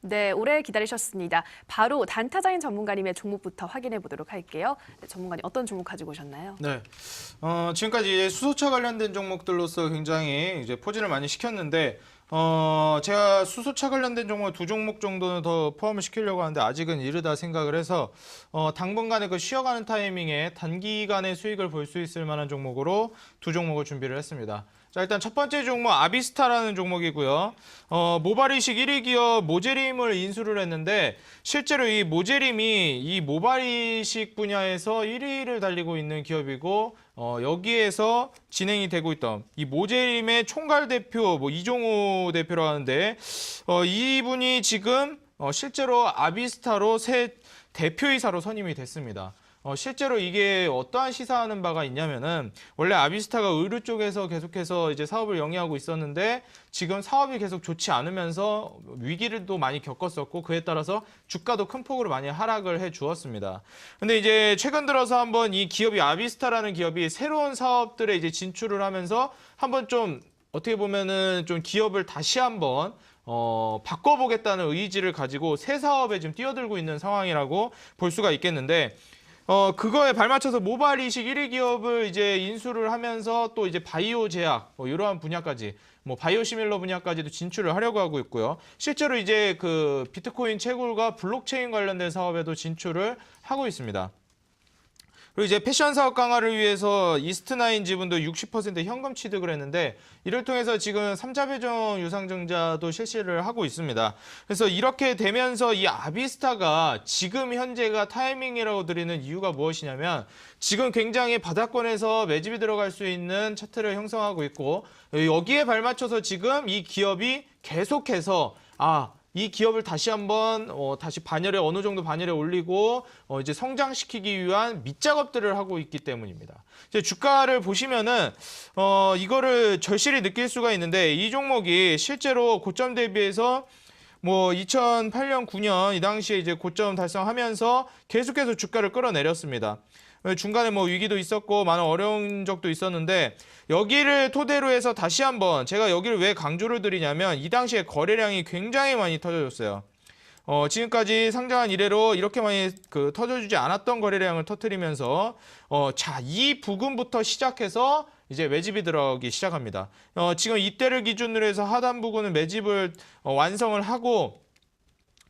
네, 오래 기다리셨습니다. 바로 단타자인 전문가님의 종목부터 확인해 보도록 할게요. 네, 전문가님 어떤 종목 가지고 오셨나요? 네. 어, 지금까지 수소차 관련된 종목들로서 굉장히 이제 포진을 많이 시켰는데 어, 제가 수소차 관련된 종목 두 종목 정도는 더 포함을 시키려고 하는데 아직은 이르다 생각을 해서 어, 당분간의 그 쉬어가는 타이밍에 단기간의 수익을 볼 수 있을 만한 종목으로 두 종목을 준비를 했습니다. 자, 일단 첫 번째 종목 아비스타라는 종목이고요. 어, 모발이식 1위 기업 모제림을 인수를 했는데 실제로 이 모제림이 이 모발이식 분야에서 1위를 달리고 있는 기업이고 어, 여기에서 진행이 되고 있던 이 모제림의 총괄 대표 뭐 이종호 대표라고 하는데 어, 이분이 지금 어, 실제로 아비스타로 새 대표이사로 선임이 됐습니다. 어, 실제로 이게 어떠한 시사하는 바가 있냐면은 원래 아비스타가 의류 쪽에서 계속해서 이제 사업을 영위하고 있었는데 지금 사업이 계속 좋지 않으면서 위기를 또 많이 겪었었고 그에 따라서 주가도 큰 폭으로 많이 하락을 해 주었습니다. 근데 이제 최근 들어서 한번 이 기업이 아비스타라는 기업이 새로운 사업들에 이제 진출을 하면서 한번 좀 어떻게 보면은 좀 기업을 다시 한번 어, 바꿔보겠다는 의지를 가지고 새 사업에 지금 뛰어들고 있는 상황이라고 볼 수가 있겠는데 어, 그거에 발맞춰서 모바일 이식 1위 기업을 이제 인수를 하면서 또 이제 바이오 제약, 뭐 이러한 분야까지, 뭐 바이오 시밀러 분야까지도 진출을 하려고 하고 있고요. 실제로 이제 그 비트코인 채굴과 블록체인 관련된 사업에도 진출을 하고 있습니다. 그리고 이제 패션 사업 강화를 위해서 이스트나인 지분도 60% 현금 취득을 했는데 이를 통해서 지금 3자 배정 유상증자도 실시를 하고 있습니다. 그래서 이렇게 되면서 이 아비스타가 지금 현재가 타이밍이라고 드리는 이유가 무엇이냐면 지금 굉장히 바닥권에서 매집이 들어갈 수 있는 차트를 형성하고 있고 여기에 발맞춰서 지금 이 기업이 계속해서 아 이 기업을 다시 한번 어, 다시 반열에 어느 정도 반열에 올리고 어, 이제 성장시키기 위한 밑작업들을 하고 있기 때문입니다. 이제 주가를 보시면은 어, 이거를 절실히 느낄 수가 있는데 이 종목이 실제로 고점 대비해서 뭐 2008년 9년 이 당시에 이제 고점 달성하면서 계속해서 주가를 끌어내렸습니다. 중간에 뭐 위기도 있었고 많은 어려운 적도 있었는데 여기를 토대로 해서 다시 한번 제가 여기를 왜 강조를 드리냐면 이 당시에 거래량이 굉장히 많이 터져졌어요. 어, 지금까지 상장한 이래로 이렇게 많이 그 터져주지 않았던 거래량을 터트리면서 어, 자, 이 부근부터 시작해서 이제 매집이 들어가기 시작합니다. 어, 지금 이때를 기준으로 해서 하단 부근은 매집을 어, 완성을 하고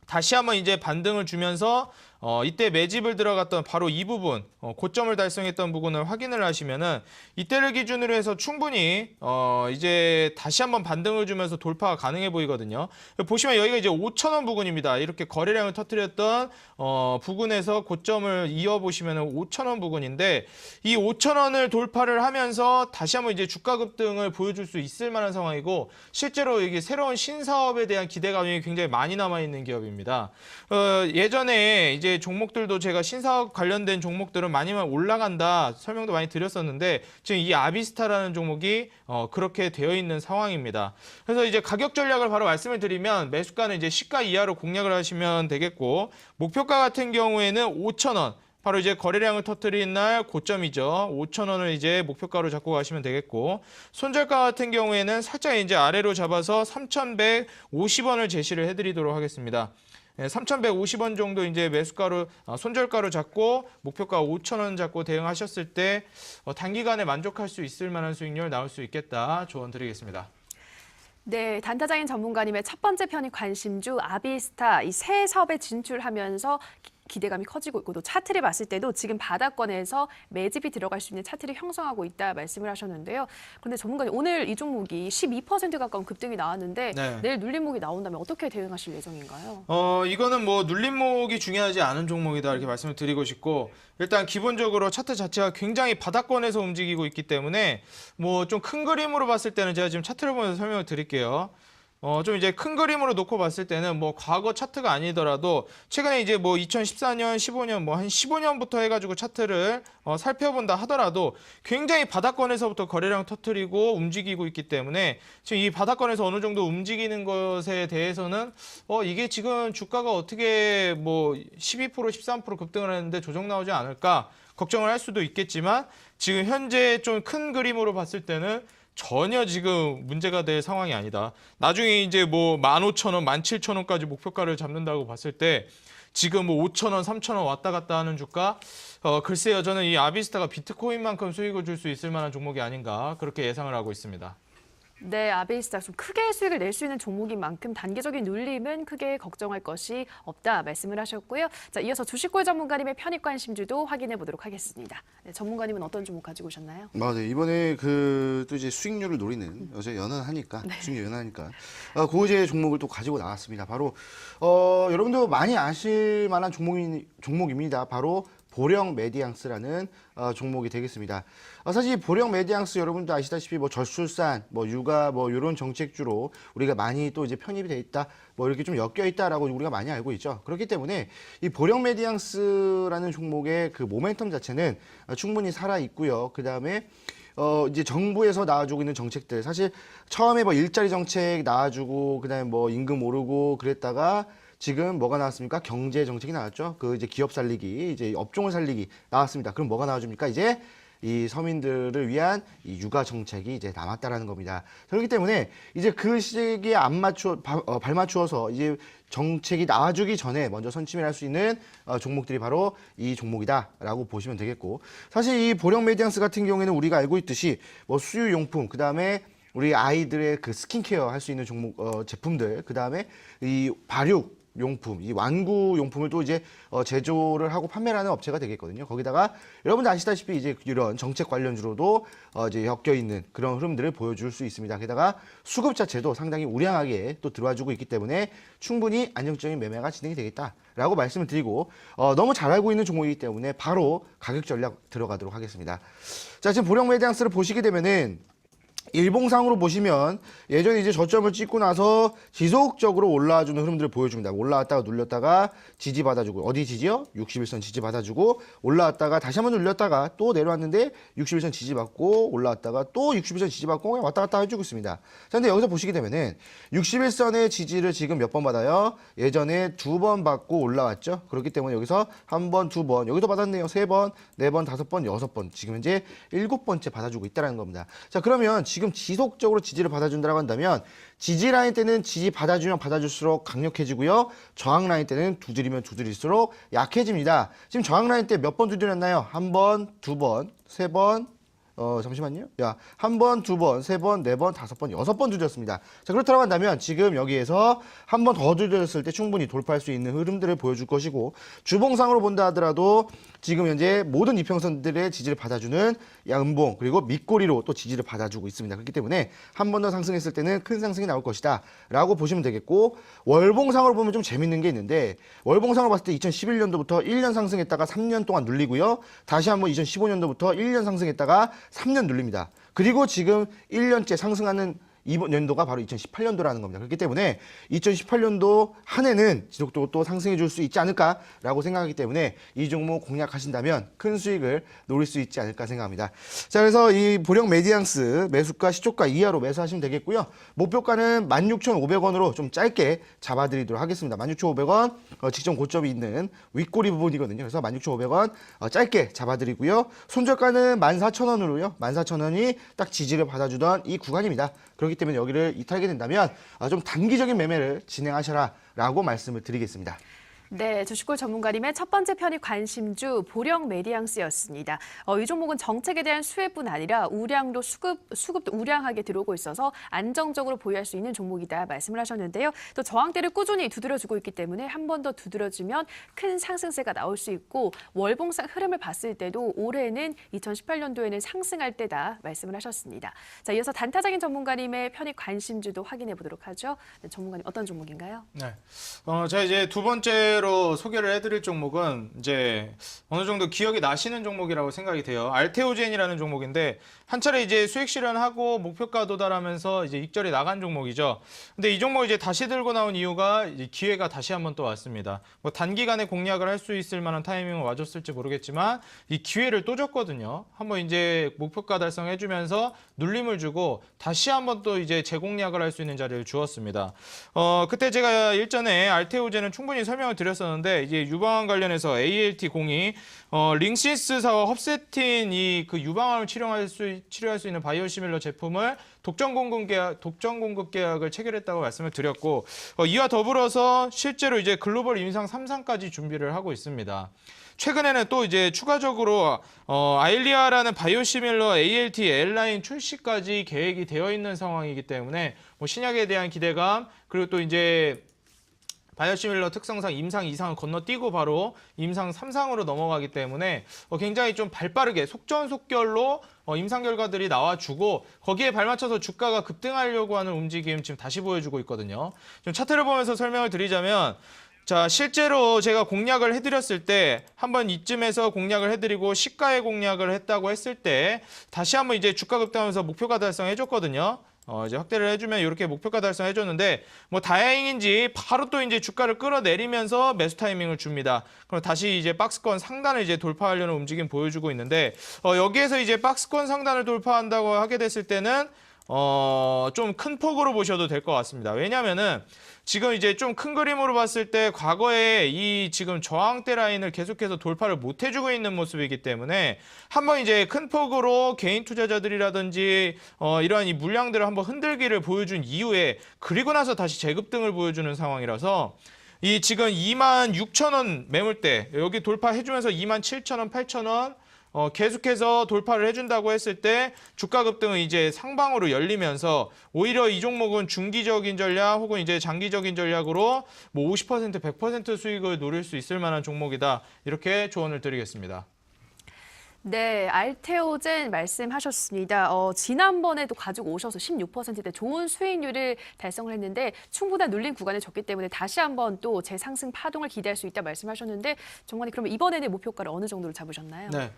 다시 한번 이제 반등을 주면서 어, 이때 매집을 들어갔던 바로 이 부분 어, 고점을 달성했던 부분을 확인을 하시면은 이때를 기준으로 해서 충분히 어, 이제 다시 한번 반등을 주면서 돌파가 가능해 보이거든요. 보시면 여기가 이제 5천 원 부근입니다. 이렇게 거래량을 터뜨렸던 어, 부근에서 고점을 이어 보시면은 5천 원 부근인데 이 5천 원을 돌파를 하면서 다시 한번 이제 주가 급등을 보여줄 수 있을 만한 상황이고 실제로 이게 새로운 신사업에 대한 기대감이 굉장히 많이 남아 있는 기업입니다. 어, 예전에 이제 종목들도 제가 신사업 관련된 종목들은 많이만 올라간다 설명도 많이 드렸었는데 지금 이 아비스타라는 종목이 어, 그렇게 되어 있는 상황입니다. 그래서 이제 가격 전략을 바로 말씀을 드리면 매수가는 이제 시가 이하로 공략을 하시면 되겠고 목표가 같은 경우에는 5천 원. 바로 이제 거래량을 터뜨린 날 고점이죠. 5천 원을 이제 목표가로 잡고 가시면 되겠고 손절가 같은 경우에는 살짝 이제 아래로 잡아서 3,150원을 제시를 해드리도록 하겠습니다. 예, 3,150원 정도 이제 매수가로 어, 손절가로 잡고 목표가 5,000원 잡고 대응하셨을 때 어, 단기간에 만족할 수 있을 만한 수익률 나올 수 있겠다 조언 드리겠습니다. 네, 단타자인 전문가님의 첫 번째 편이 관심주 아비스타 이 새 사업에 진출하면서 기- 기대감이 커지고 있고 또 차트를 봤을 때도 지금 바닥권에서 매집이 들어갈 수 있는 차트를 형성하고 있다 말씀을 하셨는데요. 그런데 전문가님 오늘 이 종목이 12% 가까운 급등이 나왔는데 네. 내일 눌림목이 나온다면 어떻게 대응하실 예정인가요? 어 이거는 뭐 눌림목이 중요하지 않은 종목이다 이렇게 말씀을 드리고 싶고 일단 기본적으로 차트 자체가 굉장히 바닥권에서 움직이고 있기 때문에 뭐 좀 큰 그림으로 봤을 때는 제가 지금 차트를 보면서 설명을 드릴게요. 어, 좀 이제 큰 그림으로 놓고 봤을 때는 뭐 과거 차트가 아니더라도 최근에 이제 뭐 2014년, 15년 뭐 한 15년부터 해가지고 차트를 어, 살펴본다 하더라도 굉장히 바닥권에서부터 거래량 터트리고 움직이고 있기 때문에 지금 이 바닥권에서 어느 정도 움직이는 것에 대해서는 어, 이게 지금 주가가 어떻게 뭐 12%, 13% 급등을 했는데 조정 나오지 않을까 걱정을 할 수도 있겠지만 지금 현재 좀 큰 그림으로 봤을 때는 전혀 지금 문제가 될 상황이 아니다. 나중에 이제 뭐 15,000원, 17,000원까지 목표가를 잡는다고 봤을 때 지금 뭐 5,000원, 3,000원 왔다 갔다 하는 주가 어 글쎄요. 저는 이 아비스타가 비트코인만큼 수익을 줄 수 있을 만한 종목이 아닌가 그렇게 예상을 하고 있습니다. 네, 아베이스타 좀 크게 수익을 낼 수 있는 종목인 만큼 단기적인 눌림은 크게 걱정할 것이 없다 말씀을 하셨고요. 자, 이어서 주식골 전문가님의 편입 관심주도 확인해 보도록 하겠습니다. 네, 전문가님은 어떤 종목 가지고 오셨나요? 아, 네. 이번에 그 또 이제 수익률을 노리는 어제 연한하니까 수익률 연한하니까 아, 그 이제 종목을 또 가지고 나왔습니다. 바로 어, 여러분도 많이 아실 만한 종목이 종목입니다. 바로 보령 메디앙스라는 어, 종목이 되겠습니다. 어, 사실 보령 메디앙스 여러분도 아시다시피 뭐 저출산, 뭐 육아, 뭐 이런 정책주로 우리가 많이 또 이제 편입이 돼 있다, 뭐 이렇게 좀 엮여 있다라고 우리가 많이 알고 있죠. 그렇기 때문에 이 보령 메디앙스라는 종목의 그 모멘텀 자체는 어, 충분히 살아 있고요. 그 다음에 어 이제 정부에서 나와주고 있는 정책들 사실 처음에 뭐 일자리 정책 나와주고 그 다음에 뭐 임금 오르고 그랬다가 지금 뭐가 나왔습니까? 경제 정책이 나왔죠. 그 이제 기업 살리기, 이제 업종을 살리기 나왔습니다. 그럼 뭐가 나와줍니까? 이제 이 서민들을 위한 이 육아 정책이 이제 남았다라는 겁니다. 그렇기 때문에 이제 그 시기에 안 맞추어 바- 어, 발맞추어서 이제 정책이 나와주기 전에 먼저 선침을 할 수 있는 어, 종목들이 바로 이 종목이다라고 보시면 되겠고 사실 이 보령 메디앙스 같은 경우에는 우리가 알고 있듯이 뭐 수유 용품 그 다음에 우리 아이들의 그 스킨케어 할 수 있는 종목 어, 제품들 그 다음에 이 발육 용품, 이 완구 용품을 또 이제 어, 제조를 하고 판매를 하는 업체가 되겠거든요. 거기다가 여러분들 아시다시피 이제 이런 정책 관련주로도 어, 이제 엮여 있는 그런 흐름들을 보여줄 수 있습니다. 게다가 수급 자체도 상당히 우량하게 또 들어와주고 있기 때문에 충분히 안정적인 매매가 진행이 되겠다라고 말씀을 드리고 어, 너무 잘 알고 있는 종목이기 때문에 바로 가격 전략 들어가도록 하겠습니다. 자, 지금 보령 메디앙스를 보시게 되면은 일봉상으로 보시면 예전에 이제 저점을 찍고 나서 지속적으로 올라와주는 흐름들을 보여줍니다. 올라왔다가 눌렸다가 지지 받아주고 어디 지지요? 61선 지지 받아주고 올라왔다가 다시 한번 눌렸다가 또 내려왔는데 61선 지지 받고 올라왔다가 또 61선 지지 받고 왔다 갔다 해주고 있습니다. 자, 근데 여기서 보시게 되면은 61선의 지지를 지금 몇 번 받아요? 예전에 두 번 받고 올라왔죠. 그렇기 때문에 여기서 한 번, 두 번, 여기도 받았네요. 세 번, 네 번, 다섯 번, 여섯 번. 지금 현재 일곱 번째 받아주고 있다는 겁니다. 자, 그러면 지금 지속적으로 지지를 받아준다고 한다면 지지 라인 때는 지지 받아주면 받아줄수록 강력해지고요. 저항 라인 때는 두드리면 두드릴수록 약해집니다. 지금 저항 라인 때 몇 번 두드렸나요? 한 번, 두 번, 세 번, 어, 잠시만요. 야, 한 번, 두 번, 세 번, 네 번, 다섯 번, 여섯 번 두드렸습니다. 자, 그렇다고 한다면 지금 여기에서 한 번 더 두드렸을 때 충분히 돌파할 수 있는 흐름들을 보여줄 것이고 주봉상으로 본다 하더라도 지금 현재 모든 이평선들의 지지를 받아주는 양봉 그리고 밑꼬리로 또 지지를 받아주고 있습니다. 그렇기 때문에 한 번 더 상승했을 때는 큰 상승이 나올 것이다 라고 보시면 되겠고 월봉상으로 보면 좀 재밌는 게 있는데 월봉상으로 봤을 때 2011년도부터 1년 상승했다가 3년 동안 눌리고요. 다시 한번 2015년도부터 1년 상승했다가 3년 눌립니다. 그리고 지금 1년째 상승하는 이번 연도가 바로 2018년도라는 겁니다. 그렇기 때문에 2018년도 한 해는 지속적으로 또 상승해 줄 수 있지 않을까라고 생각하기 때문에 이 종목 공략하신다면 큰 수익을 노릴 수 있지 않을까 생각합니다. 자, 그래서 이 보령 메디앙스 매수가 시초가 이하로 매수하시면 되겠고요. 목표가는 16,500원으로 좀 짧게 잡아드리도록 하겠습니다. 16,500원 어, 직전 고점이 있는 윗꼬리 부분이거든요. 그래서 16,500원 어, 짧게 잡아드리고요. 손절가는 14,000원으로요. 14,000원이 딱 지지를 받아주던 이 구간입니다. 그렇기 때문에 여기를 이탈하게 된다면 아, 좀 단기적인 매매를 진행하셔라라고 말씀을 드리겠습니다. 네, 주식골 전문가님의 첫 번째 편입 관심주 보령 메디앙스였습니다. 어, 이 종목은 정책에 대한 수혜뿐 아니라 우량도 수급 수급도 우량하게 들어오고 있어서 안정적으로 보유할 수 있는 종목이다 말씀을 하셨는데요. 또 저항대를 꾸준히 두드려주고 있기 때문에 한 번 더 두드려주면 큰 상승세가 나올 수 있고 월봉상 흐름을 봤을 때도 올해는 2018년도에는 상승할 때다 말씀을 하셨습니다. 자, 이어서 단타적인 전문가님의 편입 관심주도 확인해 보도록 하죠. 네, 전문가님 어떤 종목인가요? 네. 어, 제가 이제 두 번째 로 소개를 해드릴 종목은 이제 어느 정도 기억이 나시는 종목이라고 생각이 돼요. 알테오젠이라는 종목인데 한 차례 이제 수익 실현하고 목표가 도달하면서 이제 익절이 나간 종목이죠. 근데 이 종목 이제 다시 들고 나온 이유가 기회가 다시 한번 또 왔습니다. 뭐 단기간에 공략을 할 수 있을 만한 타이밍을 와줬을지 모르겠지만 이 기회를 또 줬거든요. 한번 이제 목표가 달성해주면서 눌림을 주고 다시 한번 또 이제 재공략을 할 수 있는 자리를 주었습니다. 어, 그때 제가 일전에 알테오젠은 충분히 설명을 드렸 드렸었는데 이제 유방암 관련해서 ALT 공이 어, 링시스 사와 헙세틴 이 그 유방암을 치료할 수 치료할 수 있는 바이오시밀러 제품을 독점 공급 계약 독점 공급 계약을 체결했다고 말씀을 드렸고 어, 이와 더불어서 실제로 이제 글로벌 임상 3상까지 준비를 하고 있습니다. 최근에는 또 이제 추가적으로 어, 아일리아라는 바이오시밀러 ALT L라인 출시까지 계획이 되어 있는 상황이기 때문에 뭐 신약에 대한 기대감 그리고 또 이제 바이오시밀러 특성상 임상 2상을 건너뛰고 바로 임상 3상으로 넘어가기 때문에 어, 굉장히 좀 발빠르게 속전속결로 어, 임상 결과들이 나와주고 거기에 발맞춰서 주가가 급등하려고 하는 움직임 지금 다시 보여주고 있거든요. 좀 차트를 보면서 설명을 드리자면 자, 실제로 제가 공략을 해드렸을 때 한번 이쯤에서 공략을 해드리고 시가의 공략을 했다고 했을 때 다시 한번 이제 주가 급등하면서 목표가 달성해줬거든요. 어, 이제 확대를 해주면 이렇게 목표가 달성해줬는데 뭐 다행인지 바로 또 이제 주가를 끌어내리면서 매수 타이밍을 줍니다. 그럼 다시 이제 박스권 상단을 이제 돌파하려는 움직임 보여주고 있는데 어, 여기에서 이제 박스권 상단을 돌파한다고 하게 됐을 때는 어, 좀 큰 폭으로 보셔도 될 것 같습니다. 왜냐면은 지금 이제 좀 큰 그림으로 봤을 때 과거에 이 지금 저항대 라인을 계속해서 돌파를 못 해주고 있는 모습이기 때문에 한번 이제 큰 폭으로 개인 투자자들이라든지 어, 이러한 이 물량들을 한번 흔들기를 보여준 이후에 그리고 나서 다시 재급등을 보여주는 상황이라서 이 지금 2만 6천 원 매물대 여기 돌파해주면서 2만 7천 원, 8천 원 어, 계속해서 돌파를 해준다고 했을 때 주가 급등은 이제 상방으로 열리면서 오히려 이 종목은 중기적인 전략 혹은 이제 장기적인 전략으로 뭐 50% 100% 수익을 노릴 수 있을 만한 종목이다 이렇게 조언을 드리겠습니다. 네, 알테오젠 말씀하셨습니다. 어, 지난번에도 가지고 오셔서 16%대 좋은 수익률을 달성을 했는데 충분한 눌린 구간에 졌기 때문에 다시 한번 또 재상승 파동을 기대할 수 있다 말씀하셨는데 정관이 그러면 이번에는 목표가를 어느 정도로 잡으셨나요? 네.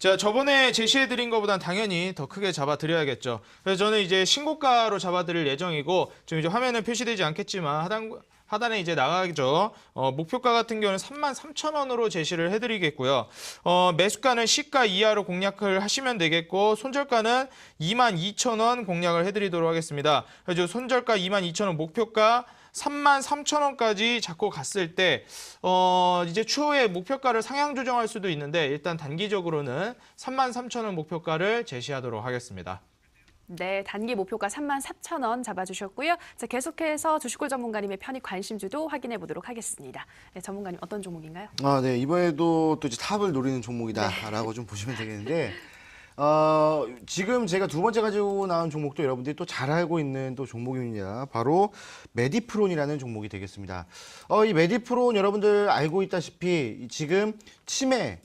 제가 저번에 제시해드린 것보단 당연히 더 크게 잡아드려야겠죠. 그래서 저는 이제 신고가로 잡아드릴 예정이고 지금 이제 화면에 표시되지 않겠지만 하단 하단에 이제 나가죠. 어, 목표가 같은 경우는 3만 3천 원으로 제시를 해드리겠고요. 어, 매수가는 시가 이하로 공략을 하시면 되겠고 손절가는 2만 2천 원 공략을 해드리도록 하겠습니다. 그래서 손절가 2만 2천 원 목표가 3만 3천 원까지 잡고 갔을 때 어, 이제 추후에 목표가를 상향 조정할 수도 있는데 일단 단기적으로는 3만 3천 원 목표가를 제시하도록 하겠습니다. 네, 단기 목표가 3만 4천 원 잡아주셨고요. 자, 계속해서 주식골 전문가님의 편입 관심주도 확인해 보도록 하겠습니다. 네, 전문가님 어떤 종목인가요? 아, 네. 이번에도 또 이제 탑을 노리는 종목이다라고 좀 보시면 되겠는데, 어, 지금 제가 두 번째 가지고 나온 종목도 여러분들이 또 잘 알고 있는 또 종목입니다. 바로 메디프론이라는 종목이 되겠습니다. 어, 이 메디프론 여러분들 알고 있다시피 이 지금 치매 에,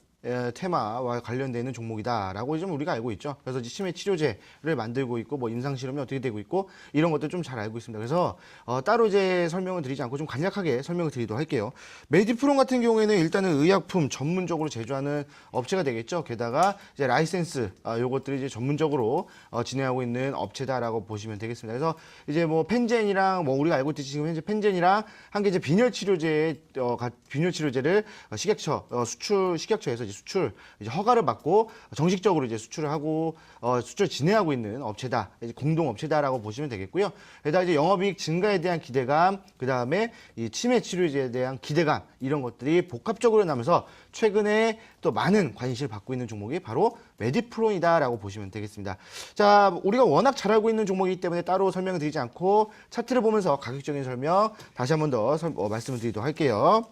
테마와 관련되는 종목이다라고 좀 우리가 알고 있죠. 그래서 이제 치매 치료제를 만들고 있고 뭐 임상 실험이 어떻게 되고 있고 이런 것들 좀잘 알고 있습니다. 그래서 어, 따로 이제 설명을 드리지 않고 좀 간략하게 설명을 드리도록 할게요. 메디프론 같은 경우에는 일단은 의약품 전문적으로 제조하는 업체가 되겠죠. 게다가 이제 라이센스 아, 요것들이 이제 전문적으로 어, 진행하고 있는 업체다라고 보시면 되겠습니다. 그래서 이제 뭐 펜젠이랑 뭐 우리가 알고 있듯이 지금 현재 펜젠이랑 한 개 이제 빈혈 치료제 어, 가- 빈혈 치료제를 어, 식약처 어, 수출 식약처에서 이제 수출 이제 허가를 받고 정식적으로 이제 수출을 하고 어, 수출 진행하고 있는 업체다 이제 공동 업체다라고 보시면 되겠고요. 게다가 이제 영업이익 증가에 대한 기대감, 그 다음에 이 치매 치료제에 대한 기대감 이런 것들이 복합적으로 나면서 최근에 또 많은 관심을 받고 있는 종목이 바로 메디프론이다라고 보시면 되겠습니다. 자, 우리가 워낙 잘 알고 있는 종목이기 때문에 따로 설명을 드리지 않고 차트를 보면서 가격적인 설명 다시 한 번 더 말씀을 드리도록 할게요.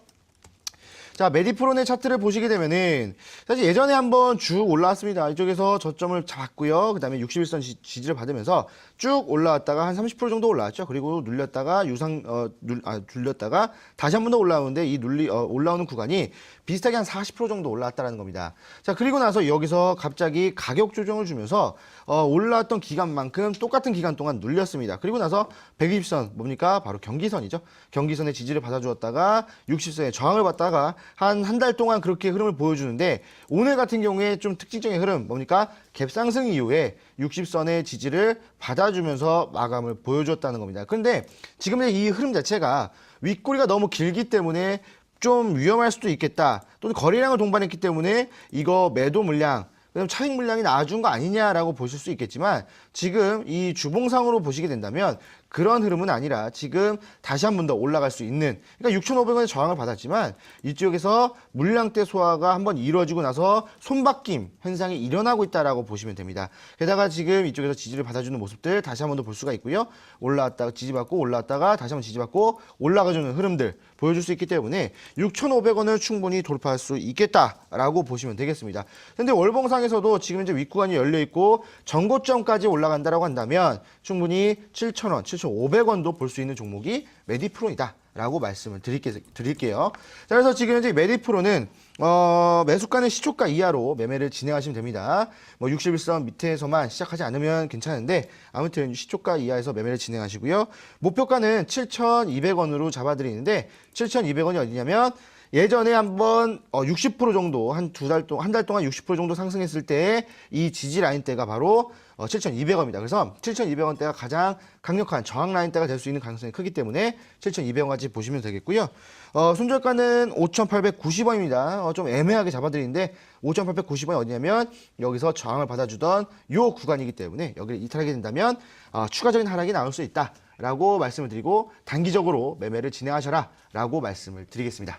자, 메디프론의 차트를 보시게 되면은 사실 예전에 한번 쭉 올라왔습니다. 이쪽에서 저점을 잡았고요. 그다음에 61선 지, 지지를 받으면서 쭉 올라왔다가 한 30% 정도 올라왔죠. 그리고 눌렸다가 유상 어 눌, 아, 눌렸다가 다시 한 번 더 올라오는데 이 눌리 어, 올라오는 구간이 비슷하게 한 40% 정도 올라왔다라는 겁니다. 자, 그리고 나서 여기서 갑자기 가격 조정을 주면서 어, 올라왔던 기간만큼 똑같은 기간 동안 눌렸습니다. 그리고 나서 120선 뭡니까? 바로 경기선이죠. 경기선의 지지를 받아 주었다가 60선에 저항을 받다가 한 한 달 동안 그렇게 흐름을 보여주는데 오늘 같은 경우에 좀 특징적인 흐름 뭡니까? 갭상승 이후에 60선의 지지를 받아주면서 마감을 보여줬다는 겁니다. 그런데 지금 이 흐름 자체가 윗꼬리가 너무 길기 때문에 좀 위험할 수도 있겠다. 또는 거래량을 동반했기 때문에 이거 매도 물량 그럼 차익 물량이 나아준 거 아니냐라고 보실 수 있겠지만 지금 이 주봉상으로 보시게 된다면 그런 흐름은 아니라 지금 다시 한 번 더 올라갈 수 있는 그러니까 6,500원의 저항을 받았지만 이쪽에서 물량대 소화가 한번 이루어지고 나서 손바뀜 현상이 일어나고 있다라고 보시면 됩니다. 게다가 지금 이쪽에서 지지를 받아주는 모습들 다시 한 번 더 볼 수가 있고요. 올라왔다가 지지받고 올라왔다가 다시 한번 지지받고 올라가주는 흐름들 보여줄 수 있기 때문에 6,500원을 충분히 돌파할 수 있겠다라고 보시면 되겠습니다. 근데 월봉상에서도 지금 이제 윗구간이 열려 있고 전고점까지 올라간다라고 한다면 충분히 7,000원, 7,500원도 볼 수 있는 종목이 메디프로이다. 라고 말씀을 드릴게, 드릴게요. 자, 그래서 지금 현재 메디프로는 어, 매수가는 시초가 이하로 매매를 진행하시면 됩니다. 뭐 61선 밑에서만 시작하지 않으면 괜찮은데 아무튼 시초가 이하에서 매매를 진행하시고요. 목표가는 7,200원으로 잡아드리는데 7,200원이 어디냐면 예전에 한번 어, 60% 정도 한 두 달 동안 한 달 동안 60% 정도 상승했을 때 이 지지 라인 대가 바로 어, 7,200원입니다. 그래서 7,200원대가 가장 강력한 저항 라인 대가 될 수 있는 가능성이 크기 때문에 7,200원까지 보시면 되겠고요. 어, 손절가는 5,890원입니다. 어, 좀 애매하게 잡아드리는데 5,890원이 어디냐면 여기서 저항을 받아주던 요 구간이기 때문에 여기를 이탈하게 된다면 어, 추가적인 하락이 나올 수 있다 라고 말씀을 드리고 단기적으로 매매를 진행하셔라 라고 말씀을 드리겠습니다.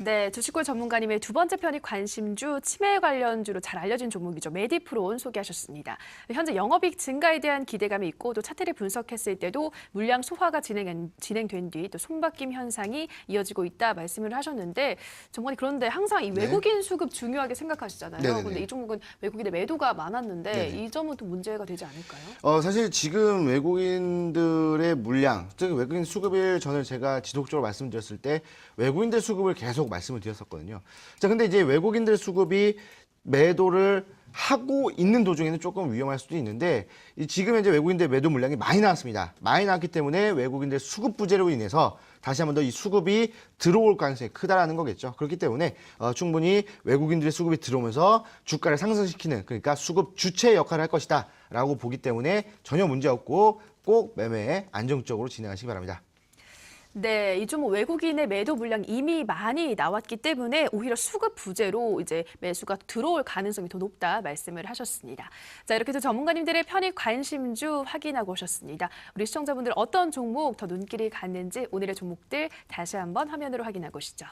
네, 주식골 전문가님의 두 번째 편이 관심주 치매 관련주로 잘 알려진 종목이죠. 메디프론 소개하셨습니다. 현재 영업이익 증가에 대한 기대감이 있고 또 차트를 분석했을 때도 물량 소화가 진행, 진행된 뒤 또 손바뀜 현상이 이어지고 있다 말씀을 하셨는데 전문가님 그런데 항상 이 네. 외국인 수급 중요하게 생각하시잖아요. 네네네. 그런데 이 종목은 외국인의 매도가 많았는데 네네. 이 점은 또 문제가 되지 않을까요? 어, 사실 지금 외국인들의 물량, 즉 외국인 수급을 저는 제가 지속적으로 말씀드렸을 때 외국인들 수급을 계속 말씀을 드렸었거든요. 자, 근데 이제 외국인들 수급이 매도를 하고 있는 도중에는 조금 위험할 수도 있는데 이 지금 현재 외국인들 매도 물량이 많이 나왔습니다. 많이 나왔기 때문에 외국인들 수급 부재로 인해서 다시 한번 더 이 수급이 들어올 가능성이 크다라는 거겠죠. 그렇기 때문에 어, 충분히 외국인들의 수급이 들어오면서 주가를 상승시키는 그러니까 수급 주체 역할을 할 것이다라고 보기 때문에 전혀 문제 없고 꼭 매매 안정적으로 진행하시기 바랍니다. 네, 이 종목 외국인의 매도 물량 이미 많이 나왔기 때문에 오히려 수급 부재로 이제 매수가 들어올 가능성이 더 높다 말씀을 하셨습니다. 자, 이렇게 해서 전문가님들의 편입 관심주 확인하고 오셨습니다. 우리 시청자분들 어떤 종목 더 눈길이 갔는지 오늘의 종목들 다시 한번 화면으로 확인하고 오시죠.